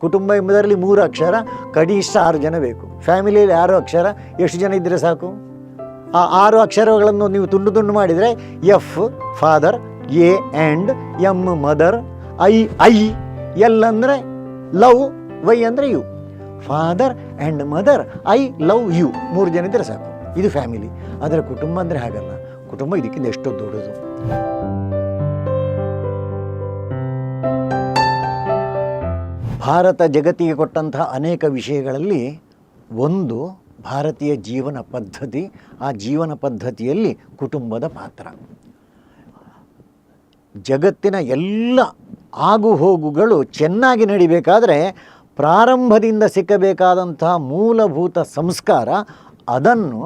ಕುಟುಂಬ ಎಂಬುದರಲ್ಲಿ ಮೂರು ಅಕ್ಷರ ಕನಿಷ್ಠ ಆರು ಜನ ಬೇಕು. ಫ್ಯಾಮಿಲಿಯಲ್ಲಿ ಆರು ಅಕ್ಷರ, ಎಷ್ಟು ಜನ ಇದ್ದರೆ ಸಾಕು? ಆ ಆರು ಅಕ್ಷರಗಳನ್ನು ನೀವು ತುಂಡು ತುಂಡು ಮಾಡಿದರೆ, F, father, A and M, mother, I I, L ಅಂದರೆ ಲವ್, ವೈ ಅಂದರೆ you. Father and mother, I, love, you. ಮೂರು ಜನ ಇದ್ದರೆ ಸಾಕು. ಇದು ಫ್ಯಾಮಿಲಿ. ಆದರೆ ಕುಟುಂಬ ಅಂದರೆ ಹಾಗಲ್ಲ. ಕುಟುಂಬ ಇದಕ್ಕಿಂತ ಎಷ್ಟೋ ದೊಡ್ಡದು. ಭಾರತ ಜಗತ್ತಿಗೆ ಕೊಟ್ಟಂತಹ ಅನೇಕ ವಿಷಯಗಳಲ್ಲಿ ಒಂದು ಭಾರತೀಯ ಜೀವನ ಪದ್ಧತಿ, ಆ ಜೀವನ ಪದ್ಧತಿಯಲ್ಲಿ ಕುಟುಂಬದ ಪಾತ್ರ. ಜಗತ್ತಿನ ಎಲ್ಲ ಆಗು ಹೋಗುಗಳು ಚೆನ್ನಾಗಿ ನಡಿಬೇಕಾದರೆ ಪ್ರಾರಂಭದಿಂದ ಸಿಕ್ಕಬೇಕಾದಂತಹ ಮೂಲಭೂತ ಸಂಸ್ಕಾರ ಅದನ್ನು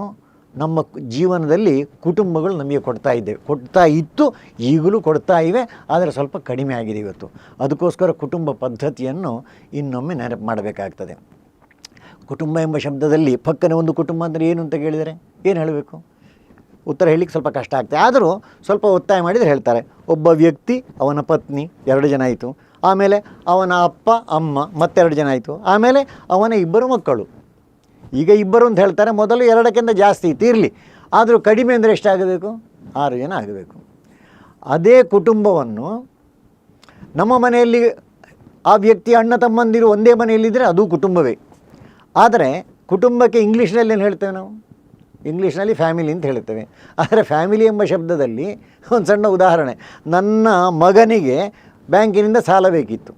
ನಮ್ಮ ಜೀವನದಲ್ಲಿ ಕುಟುಂಬಗಳು ನಮಗೆ ಕೊಡ್ತಾ ಇದ್ದೇವೆ ಕೊಡ್ತಾ ಇತ್ತು, ಈಗಲೂ ಕೊಡ್ತಾ ಇವೆ, ಆದರೆ ಸ್ವಲ್ಪ ಕಡಿಮೆ ಆಗಿದೆ ಇವತ್ತು. ಅದಕ್ಕೋಸ್ಕರ ಕುಟುಂಬ ಪದ್ಧತಿಯನ್ನು ಇನ್ನೊಮ್ಮೆ ನೆನಪು ಮಾಡಬೇಕಾಗ್ತದೆ. ಕುಟುಂಬ ಎಂಬ ಶಬ್ದದಲ್ಲಿ ಪಕ್ಕನೆ ಒಂದು ಕುಟುಂಬ ಅಂದರೆ ಏನು ಅಂತ ಕೇಳಿದರೆ? ಏನು ಹೇಳಬೇಕು? ಉತ್ತರ ಹೇಳಲಿಕ್ಕೆ ಸ್ವಲ್ಪ ಕಷ್ಟ ಆಗ್ತದೆ. ಆದರೂ ಸ್ವಲ್ಪ ಒತ್ತಾಯ ಮಾಡಿದರೆ ಹೇಳ್ತಾರೆ. ಒಬ್ಬ ವ್ಯಕ್ತಿ, ಅವನ ಪತ್ನಿ, ಎರಡು ಜನ ಆಯಿತು. ಆಮೇಲೆ ಅವನ ಅಪ್ಪ, ಅಮ್ಮ, ಮತ್ತೆರಡು ಜನ ಆಯಿತು. ಆಮೇಲೆ ಅವನ ಇಬ್ಬರು ಮಕ್ಕಳು. ಈಗ ಇಬ್ಬರು ಅಂತ ಹೇಳ್ತಾರೆ, ಮೊದಲು ಎರಡಕ್ಕಿಂತ ಜಾಸ್ತಿ ಇತ್ತು, ಇರಲಿ. ಆದರೂ ಕಡಿಮೆ ಅಂದರೆ ಎಷ್ಟಾಗಬೇಕು? ಆರು ಜನ ಆಗಬೇಕು. ಅದೇ ಕುಟುಂಬವನ್ನು ನಮ್ಮ ಮನೆಯಲ್ಲಿ ಆ ವ್ಯಕ್ತಿ ಅಣ್ಣ ತಮ್ಮಂದಿರು ಒಂದೇ ಮನೆಯಲ್ಲಿದ್ದರೆ ಅದು ಕುಟುಂಬವೇ. ಆದರೆ ಕುಟುಂಬಕ್ಕೆ ಇಂಗ್ಲೀಷ್ನಲ್ಲಿ ಏನು ಹೇಳ್ತೇವೆ ನಾವು? ಇಂಗ್ಲೀಷ್ನಲ್ಲಿ ಫ್ಯಾಮಿಲಿ ಅಂತ ಹೇಳ್ತೇವೆ. ಆದರೆ ಫ್ಯಾಮಿಲಿ ಎಂಬ ಶಬ್ದದಲ್ಲಿ ಒಂದು ಸಣ್ಣ ಉದಾಹರಣೆ. ನನ್ನ ಮಗನಿಗೆ ಬ್ಯಾಂಕಿನಿಂದ ಸಾಲ ಬೇಕಿತ್ತು.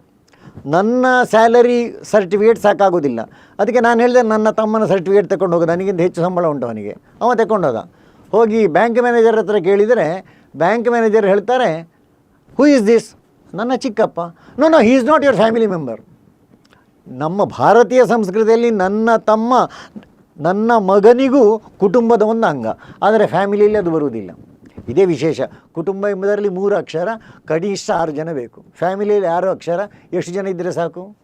ನನ್ನ ಸ್ಯಾಲರಿ ಸರ್ಟಿಫಿಕೇಟ್ ಸಾಕಾಗೋದಿಲ್ಲ. ಅದಕ್ಕೆ ನಾನು ಹೇಳಿದೆ ನನ್ನ ತಮ್ಮನ ಸರ್ಟಿಫಿಕೇಟ್ ತಗೊಂಡು ಹೋಗೋದು ನನಗಿಂತ ಹೆಚ್ಚು ಸಂಬಳ ಉಂಟು ಅವನಿಗೆ. ಅವ ತಗೊಂಡೋದ ಹೋಗಿ. ಬ್ಯಾಂಕ್ ಮ್ಯಾನೇಜರ್ ಹತ್ರ ಕೇಳಿದರೆ, ಬ್ಯಾಂಕ್ ಮ್ಯಾನೇಜರ್ ಹೇಳ್ತಾರೆ ಹೂ ಇಸ್ ದಿಸ್ ನನ್ನ ಚಿಕ್ಕಪ್ಪ. No no he is not your family member ನಮ್ಮ ಭಾರತೀಯ ಸಂಸ್ಕೃತಿಯಲ್ಲಿ ನನ್ನ ತಮ್ಮ, ನನ್ನ ಮಗನಿಗೂ ಕುಟುಂಬದ ಒಂದು ಅಂಗ. ಆದರೆ ಫ್ಯಾಮಿಲಿಯಲ್ಲಿ ಅದು ಬರುವುದಿಲ್ಲ. ಇದೇ ವಿಶೇಷ. ಕುಟುಂಬ ಎಂಬುದರಲ್ಲಿ ಮೂರು ಅಕ್ಷರ, ಕನಿಷ್ಠ ಆರು ಜನ ಬೇಕು. ಫ್ಯಾಮಿಲಿಯಲ್ಲಿ ಆರು ಅಕ್ಷರ, ಎಷ್ಟು ಜನ ಇದ್ದರೆ ಸಾಕು?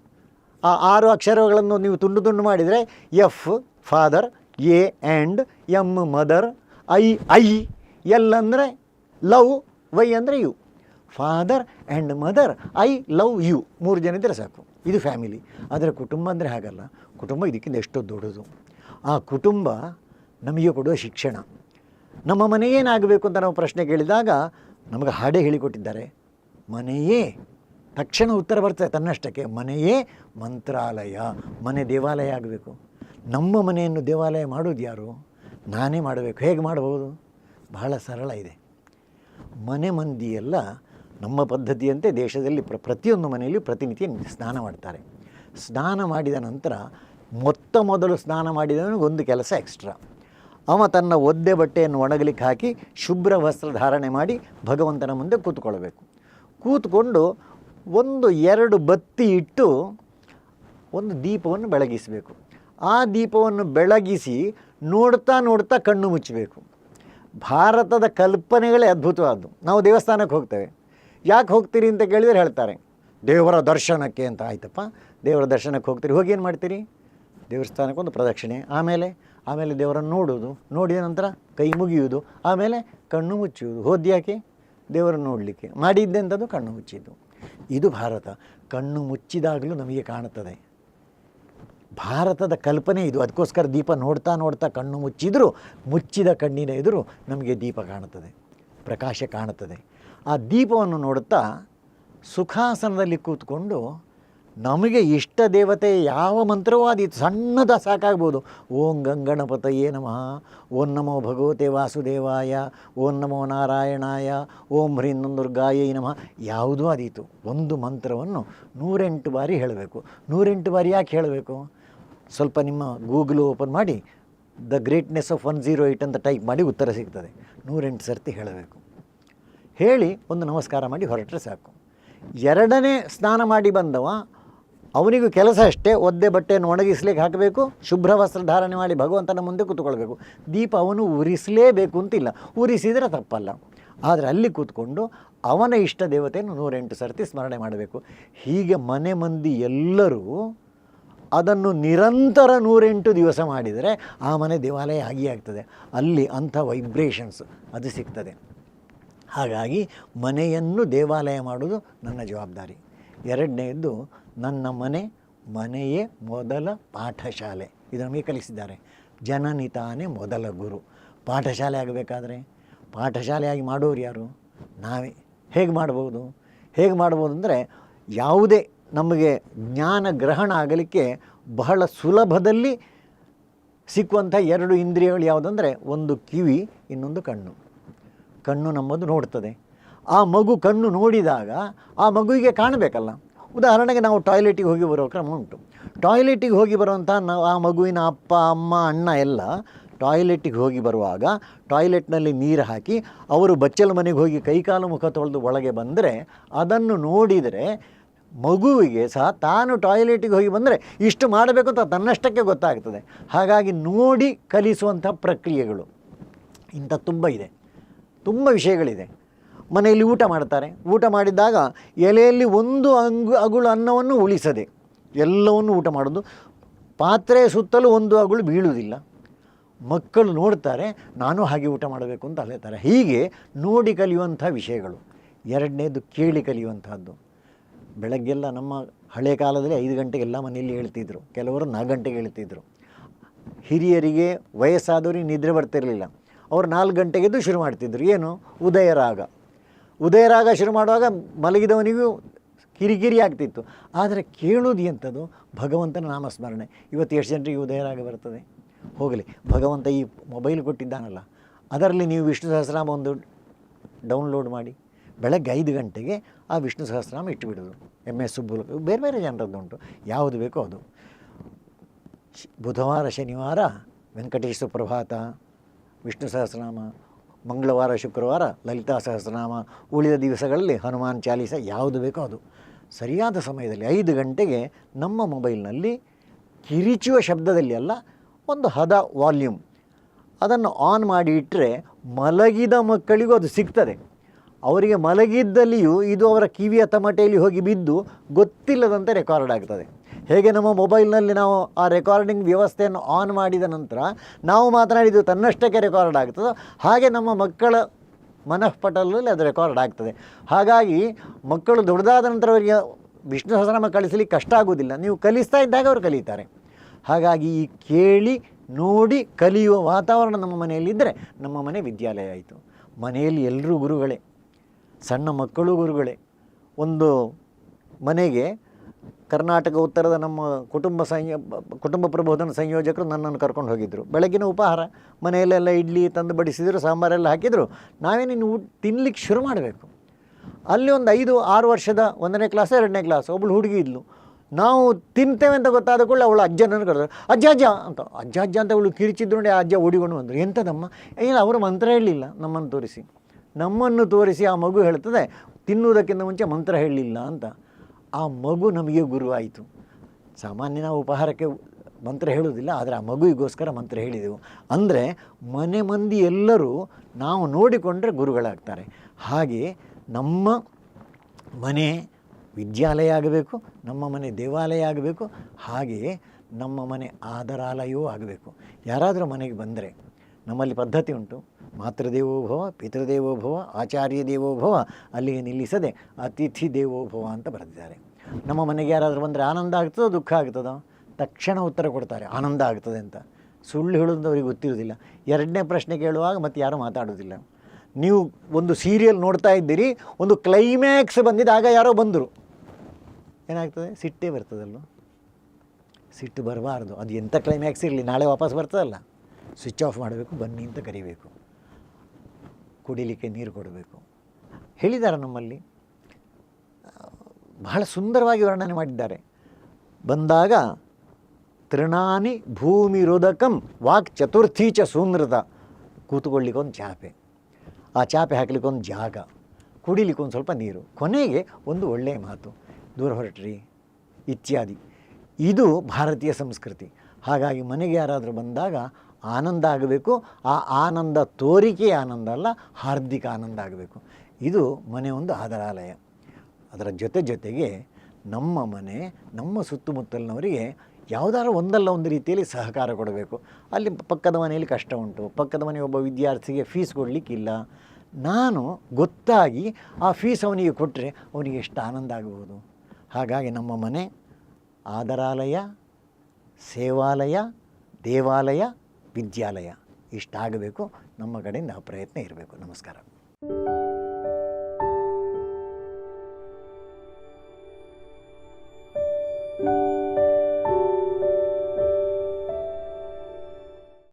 ಆ ಆರು ಅಕ್ಷರಗಳನ್ನು ನೀವು ತುಂಡು ತುಂಡು ಮಾಡಿದರೆ, F, father, A and M, mother, I I, L ಅಂದರೆ ಲವ್, ವೈ ಅಂದರೆ you. Father and mother, I, love, you. ಮೂರು ಜನ ಇದ್ದರೆ ಸಾಕು. ಇದು ಫ್ಯಾಮಿಲಿ. ಆದರೆ ಕುಟುಂಬ ಅಂದರೆ ಹಾಗಲ್ಲ. ಕುಟುಂಬ ಇದಕ್ಕಿಂತ ಎಷ್ಟೋ ದೊಡ್ಡದು. ಆ ಕುಟುಂಬ ನಮಗೆ ಕೊಡುವ ಶಿಕ್ಷಣ. ನಮ್ಮ ಮನೆ ಏನಾಗಬೇಕು ಅಂತ ನಾವು ಪ್ರಶ್ನೆ ಕೇಳಿದಾಗ ನಮಗೆ ಹಾಡೇ ಹೇಳಿಕೊಟ್ಟಿದ್ದಾರೆ, ಮನೆಯೇ. ತಕ್ಷಣ ಉತ್ತರ ಬರ್ತದೆ ತನ್ನಷ್ಟಕ್ಕೆ, ಮನೆಯೇ ಮಂತ್ರಾಲಯ, ಮನೆ ದೇವಾಲಯ ಆಗಬೇಕು. ನಮ್ಮ ಮನೆಯನ್ನು ದೇವಾಲಯ ಮಾಡೋದು ಯಾರು? ನಾನೇ ಮಾಡಬೇಕು. ಹೇಗೆ ಮಾಡಬಹುದು? ಬಹಳ ಸರಳ ಇದೆ. ಮನೆ ಮಂದಿಯೆಲ್ಲ ನಮ್ಮ ಪದ್ಧತಿಯಂತೆ ದೇಶದಲ್ಲಿ ಪ್ರ, ಪ್ರತಿಯೊಂದು ಮನೆಯಲ್ಲಿ ಪ್ರತಿನಿತ್ಯ ಸ್ನಾನ ಮಾಡ್ತಾರೆ. ಸ್ನಾನ ಮಾಡಿದ ನಂತರ ಮೊತ್ತ ಮೊದಲು ಸ್ನಾನ ಮಾಡಿದವನಿಗೆ ಒಂದು ಕೆಲಸ ಎಕ್ಸ್ಟ್ರಾ ಅವ ತನ್ನ ಒದ್ದೆ ಬಟ್ಟೆಯನ್ನು ಒಣಗಲಿಕ್ಕೆ ಹಾಕಿ ಶುಭ್ರ ವಸ್ತ್ರ ಧಾರಣೆ ಮಾಡಿ ಭಗವಂತನ ಮುಂದೆ ಕೂತ್ಕೊಳ್ಬೇಕು. ಕೂತ್ಕೊಂಡು ಒಂದು ಎರಡು ಬತ್ತಿ ಇಟ್ಟು ಒಂದು ದೀಪವನ್ನು ಬೆಳಗಿಸಬೇಕು. ಆ ದೀಪವನ್ನು ಬೆಳಗಿಸಿ ನೋಡ್ತಾ ನೋಡ್ತಾ ಕಣ್ಣು ಮುಚ್ಚಬೇಕು. ಭಾರತದ ಕಲ್ಪನೆಗಳೇ ಅದ್ಭುತವಾದ್ದು. ನಾವು ದೇವಸ್ಥಾನಕ್ಕೆ ಹೋಗ್ತೇವೆ. ಯಾಕೆ ಹೋಗ್ತೀರಿ ಅಂತ ಕೇಳಿದರೆ ಹೇಳ್ತಾರೆ. ದೇವರ ದರ್ಶನಕ್ಕೆ ಅಂತ. ಆಯ್ತಪ್ಪ. ದೇವರ ದರ್ಶನಕ್ಕೆ ಹೋಗ್ತೀರಿ. ಹೋಗಿ ಏನು ಮಾಡ್ತೀರಿ? ದೇವಸ್ಥಾನಕ್ಕೆ ಒಂದು ಪ್ರದಕ್ಷಿಣೆ, ಆಮೇಲೆ ಆಮೇಲೆ ದೇವರನ್ನು ನೋಡುವುದು, ನೋಡಿದ ನಂತರ ಕೈ ಮುಗಿಯುವುದು, ಆಮೇಲೆ ಕಣ್ಣು ಮುಚ್ಚುವುದು. ಹೋದ್ಯಾಕೆ ದೇವರನ್ನು ನೋಡಲಿಕ್ಕೆ. ಮಾಡಿದ್ದೆಂಥದ್ದು ಕಣ್ಣು ಮುಚ್ಚಿದ್ದು. ಇದು ಭಾರತ. ಕಣ್ಣು ಮುಚ್ಚಿದಾಗಲೂ ನಮಗೆ ಕಾಣುತ್ತದೆ. ಭಾರತದ ಕಲ್ಪನೆ ಇದು. ಅದಕ್ಕೋಸ್ಕರ ದೀಪ ನೋಡ್ತಾ ನೋಡ್ತಾ ಕಣ್ಣು ಮುಚ್ಚಿದರೂ, ಮುಚ್ಚಿದ ಕಣ್ಣಿನ ಎದುರು ನಮಗೆ ದೀಪ ಕಾಣುತ್ತದೆ. ಪ್ರಕಾಶ ಕಾಣುತ್ತದೆ. ಆ ದೀಪವನ್ನು ನೋಡುತ್ತಾ ಸುಖಾಸನದಲ್ಲಿ ಕೂತ್ಕೊಂಡು ನಮಗೆ ಇಷ್ಟ ದೇವತೆ ಯಾವ ಮಂತ್ರವೂ ಅದು ಸಣ್ಣದ ಸಾಕಾಗ್ಬೋದು. ಓಂ ಗಂಗಣಪತಯೇ ನಮಃ, ಓಂ ನಮೋ ಭಗವತೆ ವಾಸುದೇವಾಯ, ಓಂ ನಮೋ ನಾರಾಯಣಾಯ, ಓಂ ಹ್ರೀಂ ದುರ್ಗಾಯೈ ನಮಃ. ಯಾವುದೂ ಆದೀತು ಒಂದು ಮಂತ್ರವನ್ನು ನೂರೆಂಟು ಬಾರಿ ಹೇಳಬೇಕು. ನೂರೆಂಟು ಬಾರಿ ಯಾಕೆ ಹೇಳಬೇಕು? ಸ್ವಲ್ಪ ನಿಮ್ಮ ಗೂಗಲ್ ಓಪನ್ ಮಾಡಿ the greatness of one zero eight ಅಂತ ಟೈಪ್ ಮಾಡಿ ಉತ್ತರ ಸಿಗ್ತದೆ. ನೂರೆಂಟು ಸರ್ತಿ ಹೇಳಬೇಕು. ಹೇಳಿ ಒಂದು ನಮಸ್ಕಾರ ಮಾಡಿ ಹೊರಟ್ರೆ ಸಾಕು. ಎರಡನೇ ಸ್ನಾನ ಮಾಡಿ ಬಂದವ ಅವನಿಗೂ ಕೆಲಸ ಅಷ್ಟೇ, ಒದ್ದೆ ಬಟ್ಟೆಯನ್ನು ಒಣಗಿಸ್ಲಿಕ್ಕೆ ಹಾಕಬೇಕು, ಶುಭ್ರ ವಸ್ತ್ರ ಧಾರಣೆ ಮಾಡಿ ಭಗವಂತನ ಮುಂದೆ ಕೂತ್ಕೊಳ್ಬೇಕು. ದೀಪ ಅವನು ಉರಿಸಲೇಬೇಕು ಅಂತಿಲ್ಲ. ಉರಿಸಿದರೆ ತಪ್ಪಲ್ಲ. ಆದರೆ ಅಲ್ಲಿ ಕೂತ್ಕೊಂಡು ಅವನ ಇಷ್ಟ ದೇವತೆಯನ್ನು ನೂರೆಂಟು ಸರ್ತಿ ಸ್ಮರಣೆ ಮಾಡಬೇಕು. ಹೀಗೆ ಮನೆ ಮಂದಿ ಎಲ್ಲರೂ ಅದನ್ನು ನಿರಂತರ ನೂರೆಂಟು ದಿವಸ ಮಾಡಿದರೆ ಆ ಮನೆ ದೇವಾಲಯ ಆಗಿ ಆಗ್ತದೆ. ಅಲ್ಲಿ ಅಂಥ ವೈಬ್ರೇಷನ್ಸ್ ಅದು ಸಿಗ್ತದೆ. ಹಾಗಾಗಿ ಮನೆಯನ್ನು ದೇವಾಲಯ ಮಾಡುವುದು ನನ್ನ ಜವಾಬ್ದಾರಿ. ಎರಡನೆಯದ್ದು ನನ್ನ ಮನೆ, ಮನೆಯೇ ಮೊದಲ ಪಾಠಶಾಲೆ. ಇದು ನಮಗೆ ಕಲಿಸಿದ್ದಾರೆ. ಜನನಿ ತಾನೇ ಮೊದಲ ಗುರು. ಪಾಠಶಾಲೆ ಆಗಬೇಕಾದ್ರೆ ಪಾಠಶಾಲೆಯಾಗಿ ಮಾಡೋರು ಯಾರು? ನಾವೇ. ಹೇಗೆ ಮಾಡ್ಬೋದು? ಹೇಗೆ ಮಾಡ್ಬೋದು ಅಂದರೆ ಯಾವುದೇ ನಮಗೆ ಜ್ಞಾನ ಗ್ರಹಣ ಆಗಲಿಕ್ಕೆ ಬಹಳ ಸುಲಭದಲ್ಲಿ ಸಿಕ್ಕುವಂಥ ಎರಡು ಇಂದ್ರಿಯಗಳು ಯಾವುದಂದರೆ ಒಂದು ಕಿವಿ, ಇನ್ನೊಂದು ಕಣ್ಣು. ಕಣ್ಣು ನಮ್ಮದು ನೋಡ್ತದೆ. ಆ ಮಗು ಕಣ್ಣು ನೋಡಿದಾಗ ಆ ಮಗುವಿಗೆ ಕಾಣಬೇಕಲ್ಲ. ಉದಾಹರಣೆಗೆ ನಾವು ಟಾಯ್ಲೆಟಿಗೆ ಹೋಗಿ ಬರೋ ಕ್ರಮ ಉಂಟು. ಟಾಯ್ಲೆಟಿಗೆ ಹೋಗಿ ಬರುವಂಥ ನಾವು ಆ ಮಗುವಿನ ಅಪ್ಪ, ಅಮ್ಮ, ಅಣ್ಣ ಎಲ್ಲ ಟಾಯ್ಲೆಟಿಗೆ ಹೋಗಿ ಬರುವಾಗ ಟಾಯ್ಲೆಟ್ನಲ್ಲಿ ನೀರು ಹಾಕಿ ಅವರು ಬಚ್ಚಲ ಮನೆಗೆ ಹೋಗಿ ಕೈಕಾಲು ಮುಖ ತೊಳೆದು ಒಳಗೆ ಬಂದರೆ ಅದನ್ನು ನೋಡಿದರೆ ಮಗುವಿಗೆ ಸಹ ತಾನು ಟಾಯ್ಲೆಟಿಗೆ ಹೋಗಿ ಬಂದರೆ ಇಷ್ಟು ಮಾಡಬೇಕು ಅಂತ ತನ್ನಷ್ಟಕ್ಕೆ ಗೊತ್ತಾಗ್ತದೆ. ಹಾಗಾಗಿ ನೋಡಿ ಕಲಿಸುವಂಥ ಪ್ರಕ್ರಿಯೆಗಳು ಇಂಥ ತುಂಬ ಇದೆ. ತುಂಬ ವಿಷಯಗಳಿದೆ. ಮನೆಯಲ್ಲಿ ಊಟ ಮಾಡ್ತಾರೆ. ಊಟ ಮಾಡಿದಾಗ ಎಲೆಯಲ್ಲಿ ಒಂದು ಅಂಗು, ಅಗುಳು ಅನ್ನವನ್ನು ಉಳಿಸದೆ ಎಲ್ಲವನ್ನು ಊಟ ಮಾಡೋದು. ಪಾತ್ರೆ ಸುತ್ತಲೂ ಒಂದು ಅಗುಳು ಬೀಳುವುದಿಲ್ಲ. ಮಕ್ಕಳು ನೋಡ್ತಾರೆ, ನಾನು ಹಾಗೆ ಊಟ ಮಾಡಬೇಕು ಅಂತ ಅಲೆತಾರೆ. ಹೀಗೆ ನೋಡಿ ಕಲಿಯುವಂಥ ವಿಷಯಗಳು. ಎರಡನೇದು ಕೇಳಿ ಕಲಿಯುವಂಥದ್ದು. ಬೆಳಗ್ಗೆಲ್ಲ ನಮ್ಮ ಹಳೆ ಕಾಲದಲ್ಲಿ ಐದು ಗಂಟೆಗೆ ಎಲ್ಲ ಮನೆಯಲ್ಲಿ ಹೇಳ್ತಿದ್ರು. ಕೆಲವರು ನಾಲ್ಕು ಗಂಟೆಗೆ ಹೇಳ್ತಿದ್ರು. ಹಿರಿಯರಿಗೆ ವಯಸ್ಸಾದವರಿಗೆ ನಿದ್ರೆ ಬರ್ತಿರಲಿಲ್ಲ. ಅವರು ನಾಲ್ಕು ಗಂಟೆಗೆದ್ದು ಶುರು ಮಾಡ್ತಿದ್ರು. ಏನು? ಉದಯರಾಗ. ಉದಯರಾಗ ಶುರು ಮಾಡುವಾಗ ಮಲಗಿದವನಿಗೂ ಕಿರಿಕಿರಿ ಆಗ್ತಿತ್ತು. ಆದರೆ ಕೇಳೋದು ಎಂಥದ್ದು? ಭಗವಂತನ ನಾಮಸ್ಮರಣೆ. ಇವತ್ತು ಎಷ್ಟು ಜನರಿಗೆ ಉದಯರಾಗ ಬರ್ತದೆ? ಹೋಗಲಿ. ಭಗವಂತ ಈ ಮೊಬೈಲ್ ಕೊಟ್ಟಿದ್ದಾನಲ್ಲ, ಅದರಲ್ಲಿ ನೀವು ವಿಷ್ಣು ಸಹಸ್ರನಾಮ ಒಂದು ಡೌನ್ಲೋಡ್ ಮಾಡಿ, ಬೆಳಗ್ಗೆ ಐದು ಗಂಟೆಗೆ ಆ ವಿಷ್ಣು ಸಹಸ್ರನಾಮ ಇಟ್ಟುಬಿಡೋದು ಎಂ ಎಸ್ ಸುಬ್ಬುಲ್ ಬೇರೆ ಬೇರೆ ಜನರದ್ದುಂಟು ಯಾವುದು ಬೇಕೋ ಅದು. ಬುಧವಾರ, ಶನಿವಾರ ವೆಂಕಟೇಶ್ವರ ಪ್ರಭಾತ ವಿಷ್ಣು ಸಹಸ್ರನಾಮ ಮಂಗಳವಾರ, ಶುಕ್ರವಾರ ಲಲಿತಾ ಸಹಸ್ರನಾಮ ಉಳಿದ ದಿವಸಗಳಲ್ಲಿ ಹನುಮಾನ್ ಚಾಲೀಸ ಯಾವುದು ಬೇಕೋ ಅದು. ಸರಿಯಾದ ಸಮಯದಲ್ಲಿ ಐದು ಗಂಟೆಗೆ ನಮ್ಮ ಮೊಬೈಲ್ನಲ್ಲಿ ಕಿರಿಚುವ ಶಬ್ದದಲ್ಲಿ ಅಲ್ಲ, ಒಂದು ಹದ ವಾಲ್ಯೂಮ್. ಅದನ್ನು ಆನ್ ಮಾಡಿ ಇಟ್ಟರೆ ಮಲಗಿದ ಮಕ್ಕಳಿಗೂ ಅದು ಸಿಗ್ತದೆ. ಅವರಿಗೆ ಮಲಗಿದ್ದಲ್ಲಿಯೂ ಇದು ಅವರ ಕಿವಿಯ ತಮಟೆಯಲ್ಲಿ ಹೋಗಿ ಬಿದ್ದು ಗೊತ್ತಿಲ್ಲದಂತೆ ರೆಕಾರ್ಡ್ ಆಗ್ತದೆ. ಹೇಗೆ ನಮ್ಮ ಮೊಬೈಲ್ನಲ್ಲಿ ನಾವು ಆ ರೆಕಾರ್ಡಿಂಗ್ ವ್ಯವಸ್ಥೆಯನ್ನು ಆನ್ ಮಾಡಿದ ನಂತರ ನಾವು ಮಾತನಾಡಿದ್ದು ತನ್ನಷ್ಟಕ್ಕೆ ರೆಕಾರ್ಡ್ ಆಗ್ತದೋ ಹಾಗೆ ನಮ್ಮ ಮಕ್ಕಳ ಮನಃಪಟಲಲ್ಲಿ ಅದು ರೆಕಾರ್ಡ್ ಆಗ್ತದೆ. ಹಾಗಾಗಿ ಮಕ್ಕಳು ದೊಡ್ಡದಾದ ನಂತರ ಅವರಿಗೆ ವಿಷ್ಣು ಸಹಸ್ರನಾಮ ಕಲಿಸಲಿಕ್ಕೆ ಕಷ್ಟ ಆಗುವುದಿಲ್ಲ. ನೀವು ಕಲಿಸ್ತಾ ಇದ್ದಾಗ ಅವರು ಕಲಿತಾರೆ. ಹಾಗಾಗಿ ಈ ಕೇಳಿ, ನೋಡಿ, ಕಲಿಯುವ ವಾತಾವರಣ ನಮ್ಮ ಮನೆಯಲ್ಲಿದ್ದರೆ ನಮ್ಮ ಮನೆ ವಿದ್ಯಾಲಯ ಆಯಿತು. ಮನೆಯಲ್ಲಿ ಎಲ್ಲರೂ ಗುರುಗಳೇ, ಸಣ್ಣ ಮಕ್ಕಳು ಗುರುಗಳೇ, ಒಂದು ಮನೆಗೆ ಕರ್ನಾಟಕ ಉತ್ತರದ ನಮ್ಮ ಕುಟುಂಬ ಸಂಯ, ಕುಟುಂಬ ಪ್ರಬೋಧನ ಸಂಯೋಜಕರು ನನ್ನನ್ನು ಕರ್ಕೊಂಡು ಹೋಗಿದ್ದರು ಬೆಳಗಿನ ಉಪಹಾರ, ಮನೆಯಲ್ಲೆಲ್ಲ ಇಡ್ಲಿ ತಂದು ಬಡಿಸಿದರು, ಸಾಂಬಾರೆಲ್ಲ ಹಾಕಿದರು. ನಾವೇನಿನ್ನು ನೀವು ತಿನ್ಲಿಕ್ಕೆ ಶುರು ಮಾಡಬೇಕು. ಅಲ್ಲಿ ಒಂದು ಐದು, ಆರು ವರ್ಷದ ಒಂದನೇ ಕ್ಲಾಸ್, ಎರಡನೇ ಕ್ಲಾಸ್ ಒಬ್ಬಳು ಹುಡುಗಿ ಇದ್ಲು. ನಾವು ತಿಂತೇವೆ ಅಂತ ಗೊತ್ತಾದ ಕೂಡಲೇ ಅವಳು ಅಜ್ಜನನ್ನು ಕರೆದ್ರು, ಅಜ್ಜ ಅಜ್ಜ ಅಂತ. ಅಜ್ಜ ಅಜ್ಜ ಅಂತ ಅವಳು ಕಿರಿಚಿದ್ರು ನೋಡಿ ಆ ಅಜ್ಜ ಓಡಿಕೊಂಡು ಬಂದರು. ಎಂಥದಮ್ಮ ಇಲ್ಲ, ಅವರು ಮಂತ್ರ ಹೇಳಲಿಲ್ಲ, ನಮ್ಮನ್ನು ತೋರಿಸಿ. ನಮ್ಮನ್ನು ತೋರಿಸಿ ಆ ಮಗು ಹೇಳ್ತದೆ, ತಿನ್ನುವುದಕ್ಕಿಂತ ಮುಂಚೆ ಮಂತ್ರ ಹೇಳಲಿಲ್ಲ ಅಂತ. ಆ ಮಗು ನಮಗೆ ಗುರುವಾಯಿತು. ಸಾಮಾನ್ಯ ನಾವು ಉಪಹಾರಕ್ಕೆ ಮಂತ್ರ ಹೇಳುವುದಿಲ್ಲ, ಆದರೆ ಆ ಮಗುವಿಗೋಸ್ಕರ ಮಂತ್ರ ಹೇಳಿದೆವು. ಅಂದರೆ ಮನೆ ಮಂದಿ ಎಲ್ಲರೂ ನಾವು ನೋಡಿಕೊಂಡ್ರೆ ಗುರುಗಳಾಗ್ತಾರೆ. ಹಾಗೆ ನಮ್ಮ ಮನೆ ವಿದ್ಯಾಲಯ ಆಗಬೇಕು, ನಮ್ಮ ಮನೆ ದೇವಾಲಯ ಆಗಬೇಕು ಹಾಗೆಯೇ ನಮ್ಮ ಮನೆ ಆದರಾಲಯವೂ ಆಗಬೇಕು. ಯಾರಾದರೂ ಮನೆಗೆ ಬಂದರೆ ನಮ್ಮಲ್ಲಿ ಪದ್ಧತಿ ಉಂಟು. ಮಾತೃದೇವೋಭವ ಪಿತೃದೇವೋಭವ ಆಚಾರ್ಯ ದೇವೋಭವ ಅಲ್ಲಿಗೆ ನಿಲ್ಲಿಸದೆ ಅತಿಥಿ ದೇವೋಭವ ಅಂತ ಬರೆದಿದ್ದಾರೆ. ನಮ್ಮ ಮನೆಗೆ ಯಾರಾದರೂ ಬಂದರೆ ಆನಂದ ಆಗ್ತದೋ, ದುಃಖ ಆಗ್ತದೋ? ತಕ್ಷಣ ಉತ್ತರ ಕೊಡ್ತಾರೆ, ಆನಂದ ಆಗ್ತದೆ ಅಂತ. ಸುಳ್ಳು ಹೇಳೋದು ಅವ್ರಿಗೆ ಗೊತ್ತಿರೋದಿಲ್ಲ ಎರಡನೇ ಪ್ರಶ್ನೆ ಕೇಳುವಾಗ ಮತ್ತೆ ಯಾರೂ ಮಾತಾಡೋದಿಲ್ಲ ನೀವು ಒಂದು ಸೀರಿಯಲ್ ನೋಡ್ತಾ ಇದ್ದೀರಿ, ಒಂದು ಕ್ಲೈಮ್ಯಾಕ್ಸ್ ಬಂದಿದ್ದು ಆಗ ಯಾರೋ ಬಂದರು. ಏನಾಗ್ತದೆ? ಸಿಟ್ಟೇ ಬರ್ತದಲ್ವ? ಸಿಟ್ಟು ಬರಬಾರ್ದು. ಅದು ಎಂಥ ಕ್ಲೈಮ್ಯಾಕ್ಸ್ ಇರಲಿ? ನಾಳೆ ವಾಪಸ್ ಬರ್ತದಲ್ಲ. ಸ್ವಿಚ್ ಆಫ್ ಮಾಡಬೇಕು, ಬನ್ನಿ ಅಂತ ಕರಿಬೇಕು. ಕುಡಿಲಿಕ್ಕೆ ನೀರು ಕೊಡಬೇಕು. ಹೇಳಿದ್ದಾರೆ ನಮ್ಮಲ್ಲಿ ಬಹಳ ಸುಂದರವಾಗಿ ವರ್ಣನೆ ಮಾಡಿದ್ದಾರೆ. ಬಂದಾಗ, ತೃಣಾನಿ ಭೂಮಿ ರೋಧಕಂ ವಾಕ್ ಚತುರ್ಥೀಚ ಚ ಕೂತುಕೊಳ್ಳಿಕ್ಕೊಂದು ಚಾಪೆ. ಆ ಚಾಪೆ ಹಾಕಲಿಕ್ಕೆ ಒಂದು ಜಾಗ. ಕುಡಿಲಿಕ್ಕೆ ಒಂದು ಸ್ವಲ್ಪ ನೀರು. ಕೊನೆಗೆ ಒಂದು ಒಳ್ಳೆಯ ಮಾತು. ದೂರ ಹೊರಟ್ರಿ, ಇತ್ಯಾದಿ. ಇದು ಭಾರತೀಯ ಸಂಸ್ಕೃತಿ. ಹಾಗಾಗಿ ಮನೆಗೆ ಯಾರಾದರೂ ಬಂದಾಗ ಆನಂದ ಆಗಬೇಕು. ಆ ಆನಂದ ತೋರಿಕೆ ಆನಂದ ಅಲ್ಲ, ಹಾರ್ದಿಕ ಆನಂದ ಆಗಬೇಕು. ಇದು ಮನೆ ಒಂದು ಆಧಾರಾಲಯ ಅದರ ಜೊತೆ ಜೊತೆಗೆ ನಮ್ಮ ಮನೆ, ನಮ್ಮ ಸುತ್ತಮುತ್ತಲಿನವರಿಗೆ ಯಾವುದಾದ್ರೂ ಒಂದಲ್ಲ ಒಂದು ರೀತಿಯಲ್ಲಿ ಸಹಕಾರ ಕೊಡಬೇಕು. ಅಲ್ಲಿ ಪಕ್ಕದ ಮನೆಯಲ್ಲಿ ಕಷ್ಟ ಉಂಟು, ಪಕ್ಕದ ಮನೆ ಒಬ್ಬ ವಿದ್ಯಾರ್ಥಿಗೆ ಫೀಸ್ ಕೊಡಲಿಕ್ಕಿಲ್ಲ. ನಾನು ಗೊತ್ತಾಗಿ ಆ ಫೀಸ್ ಅವನಿಗೆ ಕೊಟ್ಟರೆ ಅವನಿಗೆ ಎಷ್ಟು ಆನಂದ ಆಗಬಹುದು. ಹಾಗಾಗಿ ನಮ್ಮ ಮನೆ ಆದರಾಲಯ, ಸೇವಾಲಯ, ದೇವಾಲಯ ವಿದ್ಯಾಲಯ ಇಷ್ಟಾಗಬೇಕು ನಮ್ಮ ಕಡೆಯಿಂದ ಪ್ರಯತ್ನ ಇರಬೇಕು. ನಮಸ್ಕಾರ.